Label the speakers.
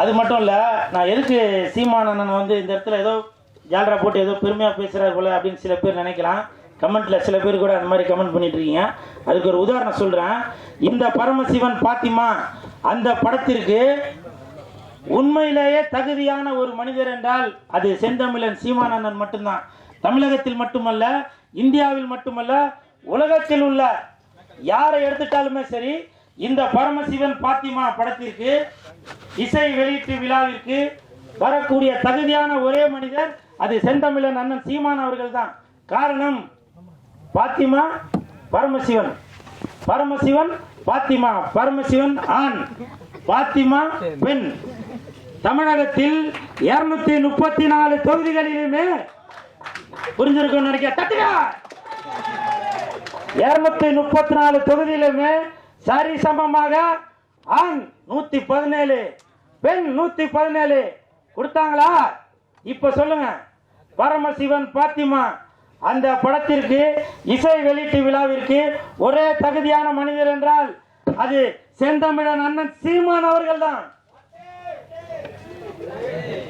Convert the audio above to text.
Speaker 1: அது மட்டும் இல்ல நான் எதுக்கு சீமான் அண்ணன் வந்து இந்த இடத்துல ஏதோ ஜால்ரா போட்டு ஏதோ பெருமையா பேசுறாரு போல அப்படின்னு சில பேர் நினைக்கலாம். கமெண்ட்ல சில பேர் கூட அந்த மாதிரி கமெண்ட் பண்ணிட்டு இருக்கீங்க. அதுக்கு ஒரு உதாரணம் சொல்றேன். இந்த பரமசிவன் பாத்திமா அந்த படத்திற்கு உண்மையிலேயே தகுதியான ஒரு மனிதர் என்றால் அது செந்தமிழன் சீமானந்தன் மட்டும்தான். தமிழகத்தில் மட்டுமல்ல இந்தியாவில் மட்டுமல்ல உலகத்தில் உள்ள யாரை எடுத்துட்டாலுமே சரி இந்த பரமசிவன் பாத்திமா படத்திற்கு இசை வெளியீட்டு விழாவிற்கு வரக்கூடிய தகுதியான ஒரே மனிதர் அது செந்தமிழன் அண்ணன் சீமான் அவர்கள் தான் காரணம் பாத்திமா பரமசிவன். பரமசிவன் பாத்திமா பரமசிவன் ஆண் பாத்திமா பெண். தமிழகத்தில் இருநூத்தி முப்பத்தி நாலு தொகுதிகளிலுமே புரிஞ்சிருக்கும் நினைக்க தட்டுகா இருநூத்தி முப்பத்தி நாலு தொகுதியிலுமே சரி சமமாக ஆண் நூத்தி பதினேழு பெண் நூத்தி பதினேழு கொடுத்தாங்களா? இப்ப சொல்லுங்க. பரமசிவன் பாத்திமா அந்த படத்திற்கு இசை வெளியீட்டு விழாவிற்கு ஒரே தகுதியான மனிதர் என்றால் அது செந்தமிழன் அண்ணன் சீமான் அவர்கள் தான்